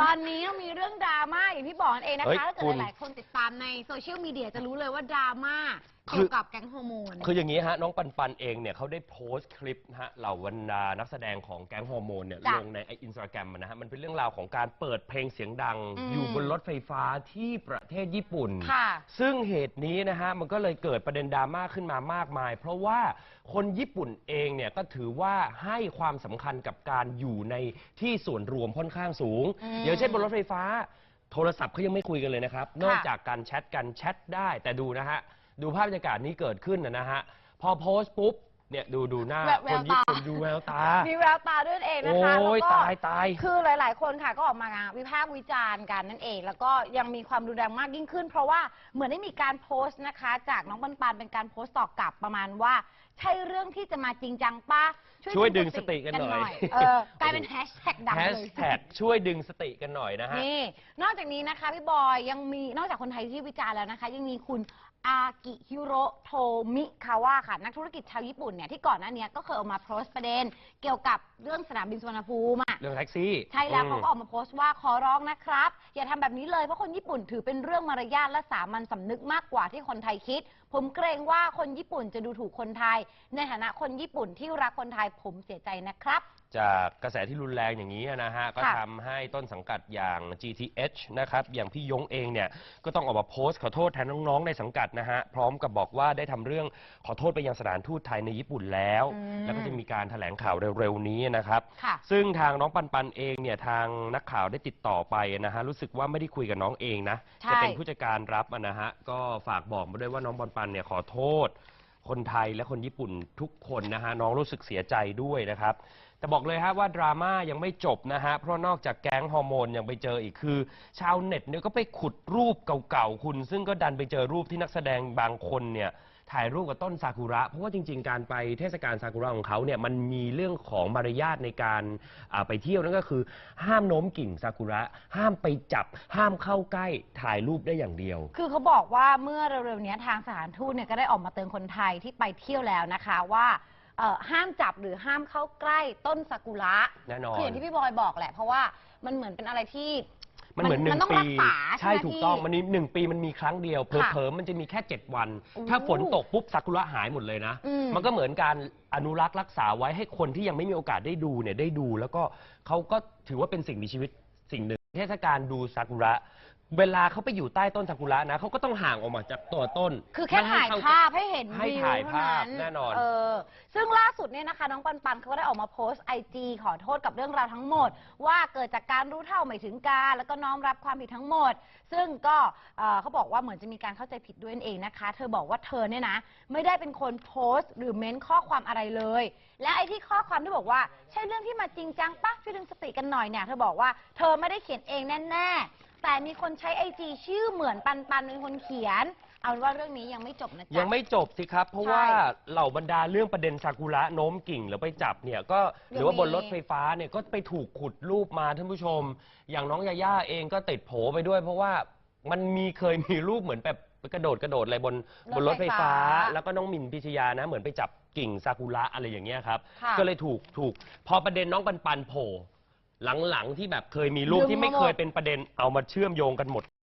ตอนนี้มีเรื่องดราม่าอย่างที่บอกนั่นเองนะเฮ้ยคะถ้าเกิคุดณ หลายๆคนติดตามในโซเชียลมีเดียจะรู้เลยว่าดราม่าคือ เกี่ยวกับแก๊งฮอร์โมน คืออย่างนี้ฮะน้องปันปันเองเนี่ยเขาได้โพสต์คลิปนะฮะเหล่าบรรดานักแสดงของแก๊งฮอร์โมนเนี่ยจ้ะลงในอินสตาแกรมนะฮะมันเป็นเรื่องราวของการเปิดเพลงเสียงดัง อืมอยู่บนรถไฟฟ้าที่ประเทศญี่ปุ่น ค่ะ ซึ่งเหตุนี้นะฮะมันก็เลยเกิดประเด็นดราม่าขึ้นมามากมาย เพราะว่าคนญี่ปุ่นเองเนี่ยก็ถือว่าให้ความสำคัญกับการอยู่ในที่ส่วนรวมค่อนข้างสูง อืมอย่างเช่นบนรถไฟฟ้า โทรศัพท์เขายังไม่คุยกันเลยนะครับ นอกจากการแชทกันแชทได้แต่ดูนะฮะ ดูภาพบรรยากาศนี้เกิดขึ้นนะนะฮะ พอโพสต์ปุ๊บ เนี่ยดูดูหน้า แววแวควนญี่ปุ่นตาดูแววตา มีแววตาด้วยนั่นเองนะโอ้คะยแล้วก็ตายตาย คือหลาย ๆ คนค่ะก็ออกมาวิพากษ์วิจารณ์กันนั่นเอง แล้วก็ยังมีความรุนแรงมากยิ่งขึ้น เพราะว่าเหมือนได้มีการโพสต์นะคะ จากน้องปันปันเป็นการโพสต์ตอบกลับประมาณว่า ใช่เรื่องที่จะมาจริงจังป้าช่วยดึงสติกันหน่อยเออกลายเป็นแฮชแท็กดังแฮเลชยแท็กช่วยดึงสติกันหน่อยนะฮะ นี่นอกจากนี้นะคะพี่บอยยังมีนอกจากคนไทยที่วิจารณ์แล้วนะคะ ยังมีคุณอากิฮิโรโทมิคาวะค่ะ นักธุรกิจชาวญี่ปุ่นเนี่ยที่ก่อนหน้านี้ก็เคยออกมาโพสต์ประเด็น เกี่ยวกับเรื่องสนามบินสุวรรณภูมิอะเรื่องแท็กซี่ ใช่แล้วอืมเขาก็ออกมาโพสต์ว่าขอร้องนะครับ อย่าทำแบบนี้เลยเพราะคนญี่ปุ่นถือเป็นเรื่องมารยาทและสามัญสำนึกมากกว่าที่คนไทยคิด ผมเกรงว่าคนญี่ปุ่นจะดูถูกคนไทยในฐานะคนญี่ปุ่นที่รักคนไทยผมเสียใจนะครับ จากกระแสที่รุนแรงอย่างนี้นะฮะ ก็ค่ะทำให้ต้นสังกัดอย่าง GTH นะครับ อย่างพี่ยงเองเนี่ย ก็ต้องออกมาโพสต์ขอโทษแทนน้องๆในสังกัดนะฮะ พร้อมกับบอกว่าได้ทำเรื่องขอโทษไปยังสถานทูตไทยในญี่ปุ่นแล้ว อืมแล้วก็จะมีการแถลงข่าวเร็วๆนี้นะครับ ค่ะ ซึ่งทางน้องปันปันเองเนี่ยทางนักข่าวได้ติดต่อไปนะฮะ รู้สึกว่าไม่ได้คุยกับน้องเองนะ ใช่ จะเป็นผู้จัดการรับอะนะฮะ ก็ฝากบอกมาด้วยว่าน้องปันปันเนี่ยขอโทษ คนไทยและคนญี่ปุ่นทุกคนนะฮะน้องรู้สึกเสียใจด้วยนะครับ แต่บอกเลยฮะว่าดราม่ายังไม่จบนะฮะ เพราะนอกจากแก๊งฮอร์โมนยังไปเจออีกคือ ชาวเน็ตเนี่ยก็ไปขุดรูปเก่าๆคุณ ซึ่งก็ดันไปเจอรูปที่นักแสดงบางคนเนี่ย ถ่ายรูปกับต้นซากุระ เพราะว่าจริง ๆ การไปเทศกาลซากุระของเขาเนี่ยมันมีเรื่องของมารยาทในการอ่าไปเที่ยวนั่นก็คือ ห้ามโน้มกิ่งซากุระ ห้ามไปจับ ห้ามเข้าใกล้ถ่ายรูปได้อย่างเดียว คือเขาบอกว่าเมื่อเร็วๆนี้ทางสถานทูตเนี่ยก็ได้ออกมาเตือนคนไทยที่ไปเที่ยวแล้วนะคะว่าเอ่อห้ามจับหรือห้ามเข้าใกล้ต้นซากุระแน่นอน คืออย่างที่พี่บอยบอกแหละ เพราะว่ามันเหมือนเป็นอะไรที่ มันเหมือนหนึ่มังนต้องปี รักษาใช่ใช่ไหมถูกพี่ต้องมันนี้หนึ่งปีมันมีครั้งเดียวเผค่ะลอๆมันจะมีแค่ 7 วัน โอ้ถ้าฝนตกปุ๊บซากุระหายหมดเลยนะ อืม มันก็เหมือนการอนุรักษ์รักษาไว้ให้คนที่ยังไม่มีโอกาสได้ดูเนี่ยได้ดู แล้วก็เขาก็ถือว่าเป็นสิ่งมีชีวิตสิ่งหนึ่ง เทศกาลดูซากุระ เวลาเขาไปอยู่ใต้ต้นซากุระนะเขาก็ต้องห่างออกมาจากตัวต้นคือแค่ไม่ให้ถ่ายเข้ภาพให้เห็นให้วิวถ่ายเท่าภาพนั้นแน่นอน เออ ซึ่งล่าสุดเนี่ยนะคะ น้องปันปันเขาก็ได้ออกมาโพสต์ไอจีขอโทษกับเรื่องราวทั้งหมด ว่าเกิดจากการรู้เท่าไม่ถึงการแล้วก็น้อมรับความผิดทั้งหมด ซึ่งก็เอ่อเขาบอกว่าเหมือนจะมีการเข้าใจผิดด้วยนั่นเองนะคะ เธอบอกว่าเธอเนี่ยนะ ไม่ได้เป็นคนโพสต์ หรือเม้นข้อความอะไรเลย และไอ้ที่ข้อความที่บอกว่า ใช่เรื่องที่มาจริงจังปะช่วยดึงสติกันหน่อยเนี่ยเธอบอกว่าเธอไม่ได้เขียนเองแน่ๆ แต่มีคนใช้ไอจีชื่อเหมือนปันปันเป็นคนเขียน เอาเป็นว่าเรื่องนี้ยังไม่จบนะจ๊ะยังไม่จบสิครับ เพราะใช่ว่าเหล่าบรรดาเรื่องประเด็นซากุระโน้มกิ่งหรือไปจับเนี่ยก็หรือว่ายังมีบนรถไฟฟ้าเนี่ยก็ไปถูกขุดรูปมาท่านผู้ชม อย่างน้องยาย่าเองก็ติดโผไปด้วย เพราะว่ามันมีเคยมีรูปเหมือนแบบกระโดดกระโดดอะไรบนบนรถไฟฟ้าแล้วก็น้องมินพิชยานะ เหมือนไปจับกิ่งซากุระอะไรอย่างเงี้ยครับค่ะ ก็เลยถูกถูกพอประเด็นน้องปันปันโผล่ หลังๆที่แบบเคยมีรูปที่ไม่เคยเป็นประเด็นเอามาเชื่อมโยงกันหมด